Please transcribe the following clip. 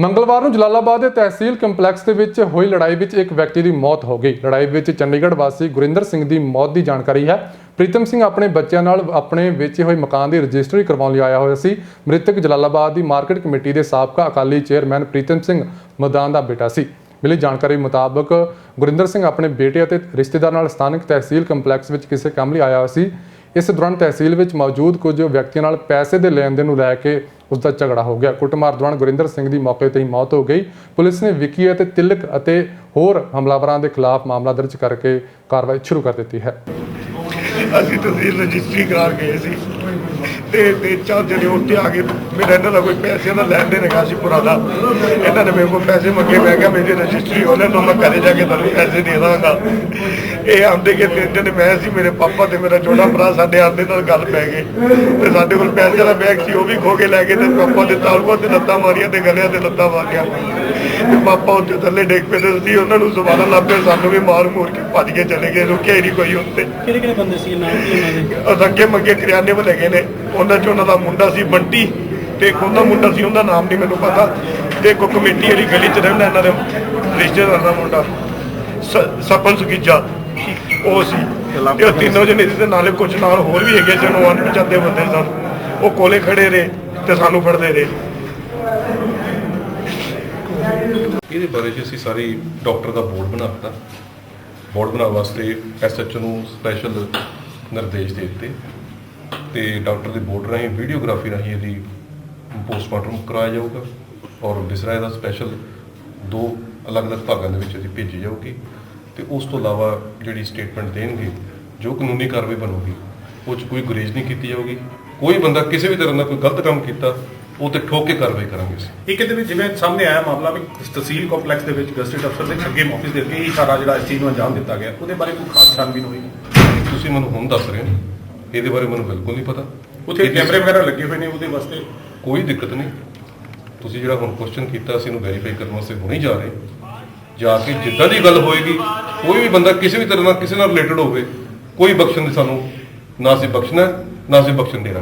ਮੰਗਲਵਾਰ ਨੂੰ ਜਲਾਲਾਬਾਦ ਦੇ ਤਹਿਸੀਲ ਕੰਪਲੈਕਸ ਦੇ ਵਿੱਚ ਹੋਈ ਲੜਾਈ ਵਿੱਚ ਇੱਕ ਵਿਅਕਤੀ ਦੀ ਮੌਤ ਹੋ ਗਈ। ਲੜਾਈ ਵਿੱਚ ਚੰਡੀਗੜ੍ਹ ਵਾਸੀ ਗੁਰਿੰਦਰ ਸਿੰਘ ਦੀ ਮੌਤ ਦੀ ਜਾਣਕਾਰੀ ਹੈ। ਪ੍ਰੀਤਮ ਸਿੰਘ ਆਪਣੇ ਬੱਚਿਆਂ ਨਾਲ ਆਪਣੇ ਵੇਚੇ ਹੋਏ ਮਕਾਨ ਦੀ ਰਜਿਸਟਰੀ ਕਰਵਾਉਣ ਲਈ ਆਇਆ ਹੋਇਆ ਸੀ। ਮ੍ਰਿਤਕ ਜਲਾਲਾਬਾਦ ਦੀ ਮਾਰਕੀਟ ਕਮੇਟੀ ਦੇ ਸਾਬਕਾ ਅਕਾਲੀ ਚੇਅਰਮੈਨ ਪ੍ਰੀਤਮ ਸਿੰਘ ਮਦਾਨ ਦਾ ਬੇਟਾ ਸੀ। ਮਿਲੀ ਜਾਣਕਾਰੀ ਮੁਤਾਬਕ ਗੁਰਿੰਦਰ ਸਿੰਘ ਆਪਣੇ ਬੇਟੇ ਅਤੇ ਰਿਸ਼ਤੇਦਾਰ ਨਾਲ ਸਥਾਨਕ ਤਹਿਸੀਲ ਕੰਪਲੈਕਸ ਵਿੱਚ ਕਿਸੇ ਕੰਮ ਲਈ ਆਇਆ ਹੋਇਆ ਸੀ। ਇਸ ਦੌਰਾਨ ਤਹਿਸੀਲ ਵਿੱਚ ਮੌਜੂਦ ਕੁਝ ਵਿਅਕਤੀਆਂ ਨਾਲ ਪੈਸੇ ਦੇ ਲੈਣ ਦੇਣ ਨੂੰ ਲੈ ਕੇ ਉਸ ਦਾ ਝਗੜਾ ਹੋ ਗਿਆ। ਕੁੱਟਮਾਰ ਦੌਰਾਨ ਗੁਰਿੰਦਰ ਸਿੰਘ ਦੀ ਮੌਕੇ ਤੇ ਹੀ ਮੌਤ ਹੋ ਗਈ। ਪੁਲਿਸ ਨੇ ਵਿੱਕੀ ਅਤੇ ਤਿਲਕ ਅਤੇ ਹੋਰ ਹਮਲਾਵਰਾਂ ਦੇ ਖਿਲਾਫ ਮਾਮਲਾ ਦਰਜ ਕਰਕੇ ਕਾਰਵਾਈ ਸ਼ੁਰੂ ਕਰ ਦਿੱਤੀ ਹੈ। ਅਸੀਂ ਤਹਿਸੀਲ ਰਜਿਸਟਰੀ ਕਰਾ ਗਏ ਸੀ। ਤੇ ਤੇ ਚਾਰ ਜਣੇ ਉੱਤੇ ਆ ਗਏ ਮੇਰਾ ਇਹਨਾਂ ਦਾ ਕੋਈ ਪੈਸੇ ਦਾ ਲੈਣ ਦੇਣ ਹੈਗਾ ਸੀ ਪੁਰਾਣਾ ਇਹਨਾਂ ਨੇ ਮੇਰੇ ਕੋਲ ਪੈਸੇ ਮੰਗੇ ਮੈਂ ਕਿਹਾ ਮੇਰੀ ਰਜਿਸਟਰੀ ਉਹਨੇ ਤੋਂ ਮੈਂ ਘਰੇ ਜਾ ਕੇ ਤੁਹਾਨੂੰ ਪੈਸੇ ਦੇ ਦਾਂਗਾ। ਇਹ ਆਂਦੇ ਕਿ ਤਿੰਨ ਦਿਨ ਮੈਂ ਸੀ ਮੇਰੇ ਪਾਪਾ ਤੇ ਮੇਰਾ ਛੋਟਾ ਭਰਾ ਸਾਡੇ ਆਂਦੇ ਨਾਲ ਗੱਲ ਪੈ ਗਈ। ਤੇ ਸਾਡੇ ਕੋਲ ਪੈਸੇ ਦਾ ਬੈਗ ਸੀ ਉਹ ਵੀ ਖੋ ਕੇ ਲੈ ਗਏ ਤੇ ਪਾਪਾ ਦੇ ਤਾਲੂਆਂ ਤੇ ਲੱਤਾਂ ਮਾਰੀਆਂ ਤੇ ਗਲਿਆਂ ਤੇ ਲੱਤਾਂ ਮਾਰੀਆਂ। ਤੇ ਪਾਪਾ ਉੱਤੇ ਥੱਲੇ ਡੇਕ ਪਏ ਅਸੀਂ ਉਹਨਾਂ ਨੂੰ ਸਵਾਲਾਂ ਲੱਭੇ ਸਾਨੂੰ ਵੀ ਮਾਰ ਮੋਰ ਕੇ ਭੱਜ ਕੇ ਚਲੇ ਗਏ ਰੁਕਿਆ ਹੀ ਨਹੀਂ ਕੋਈ ਉੱਤੇ ਕਿਹੜੇ ਕਿਹੜੇ ਬੰਦੇ ਸੀ ਨਾਮ ਕੀ ਉਹਨਾਂ ਦੇ? ਉਹ ਅੱਗੇ ਮੰਗੇ ਕਰਿਆਨੇ ਵਾਲੇ ਹੈਗੇ ਨੇ। ਉਹਨਾਂ ਚ ਉਹਨਾਂ ਦਾ ਮੁੰਡਾ ਸੀ ਬੰਟੀ ਤੇ ਉਹਦਾ ਮੁੰਡਾ ਸੀ, ਉਹਦਾ ਨਾਮ ਨਹੀਂ ਮੈਨੂੰ ਪਤਾ। ਤੇ ਇੱਕ ਕਮੇਟੀ ਵਾਲੀ ਗਲੀ ਚ ਰਹਿੰਦਾ ਇਹਨਾਂ ਦੇ ਰਿਸ਼ਤੇਦਾਰ ਦਾ ਮੁੰਡਾ ਸਪਨ ਸੁਗੀਜਾ ਉਹ ਸੀ। ਤੇ ਉਹ ਤਿੰਨੋਂ ਜਣੇ ਸੀ ਨਾਲੇ ਕੁਝ ਨਾਲ ਹੋਰ ਵੀ ਹੈਗੇ ਜਿਹਨੂੰ ਅਣਪਛਾਤੇ ਬੰਦੇ ਸਨ। ਉਹ ਕੋਲੇ ਖੜੇ ਰਹੇ ਤੇ ਸਾਨੂੰ ਫੜਦੇ ਰਹੇ। ਇਹਦੇ ਬਾਰੇ 'ਚ ਅਸੀਂ ਸਾਰੀ ਡਾਕਟਰ ਦਾ ਬੋਰਡ ਬਣਾ ਦਿੱਤਾ। ਬੋਰਡ ਬਣਾਉਣ ਵਾਸਤੇ ਐਸਐਚਓ ਨੂੰ ਸਪੈਸ਼ਲ ਨਿਰਦੇਸ਼ ਦੇ ਦਿੱਤੇ। ਤੇ ਡਾਕਟਰ ਦੇ ਬੋਰਡ ਰਾਹੀਂ ਵੀਡੀਓਗ੍ਰਾਫੀ ਰਾਹੀਂ ਇਹਦੀ ਪੋਸਟਮਾਰਟਮ ਕਰਵਾਇਆ ਜਾਊਗਾ ਔਰ ਵਿਸਰਾ ਇਹਦਾ ਸਪੈਸ਼ਲ ਦੋ ਅਲੱਗ-ਅਲੱਗ ਭਾਗਾਂ ਦੇ ਵਿੱਚ ਇਹਦੀ ਭੇਜੀ ਜਾਊਗੀ ਤੇ ਉਸ ਤੋਂ ਇਲਾਵਾ ਜਿਹੜੀ ਸਟੇਟਮੈਂਟ ਦੇਣਗੇ ਜੋ ਕਾਨੂੰਨੀ ਕਾਰਵਾਈ ਬਣੂਗੀ ਉਹ 'ਚ ਕੋਈ ਗੁਰੇਜ਼ ਨਹੀਂ ਕੀਤੀ ਜਾਊਗੀ। ਕੋਈ ਬੰਦਾ ਕਿਸੇ ਵੀ ਤਰ੍ਹਾਂ ਦਾ ਕੋਈ ਗਲਤ ਕੰਮ ਕੀਤਾ ਉਹ ਤੇ ਠੋਕ ਕੇ ਕਾਰਵਾਈ ਕਰਾਂਗੇ ਅਸੀਂ। ਇੱਕ ਇਹਦੇ ਵਿੱਚ ਜਿਵੇਂ ਸਾਹਮਣੇ ਆਇਆ ਮਾਮਲਾ ਵੀ ਤਹਿਸੀਲ ਕੰਪਲੈਕਸ ਦੇ ਵਿੱਚ ਗਸਟਡ ਅਫਸਰ ਦੇ ਅੱਗੇ ਆਫਿਸ ਦੇ ਅੱਗੇ ਹੀ ਸਾਰਾ ਜਿਹੜਾ ਇਸ ਚੀਜ਼ ਨੂੰ ਅੰਜਾਮ ਦਿੱਤਾ ਗਿਆ ਉਹਦੇ ਬਾਰੇ ਕੋਈ ਖਾਸ ਛਾਨਬੀਨ ਹੋਈ? ਤੁਸੀਂ ਮੈਨੂੰ ਹੁਣ ਦੱਸ ਰਹੇ ਹੋ। ਇਹਦੇ ਬਾਰੇ ਮੈਨੂੰ ਬਿਲਕੁਲ ਨਹੀਂ ਪਤਾ। ਉੱਥੇ ਕੈਮਰੇ ਵਗੈਰਾ ਲੱਗੇ ਹੋਏ ਨੇ ਉਹਦੇ ਵਾਸਤੇ? ਕੋਈ ਦਿੱਕਤ ਨਹੀਂ। ਤੁਸੀਂ ਜਿਹੜਾ ਹੁਣ ਕੁਐਸਚਨ ਕੀਤਾ ਅਸੀਂ ਇਹਨੂੰ ਵੈਰੀਫਾਈ ਕਰਨ ਵਾਸਤੇ ਹੁਣੇ ਜਾ ਰਹੇ। ਜਾ ਕੇ ਜਿੱਦਾਂ ਦੀ ਗੱਲ ਹੋਏਗੀ ਕੋਈ ਵੀ ਬੰਦਾ ਕਿਸੇ ਵੀ ਤਰ੍ਹਾਂ ਨਾਲ ਕਿਸੇ ਨਾਲ ਰਿਲੇਟਡ ਹੋਵੇ ਕੋਈ ਬਖਸ਼ਣ ਦੀ ਸਾਨੂੰ ਨਾ ਅਸੀਂ ਬਖਸ਼ਣਾ ਨਾ ਅਸੀਂ ਬਖਸ਼ਣ ਦੇਣਾ।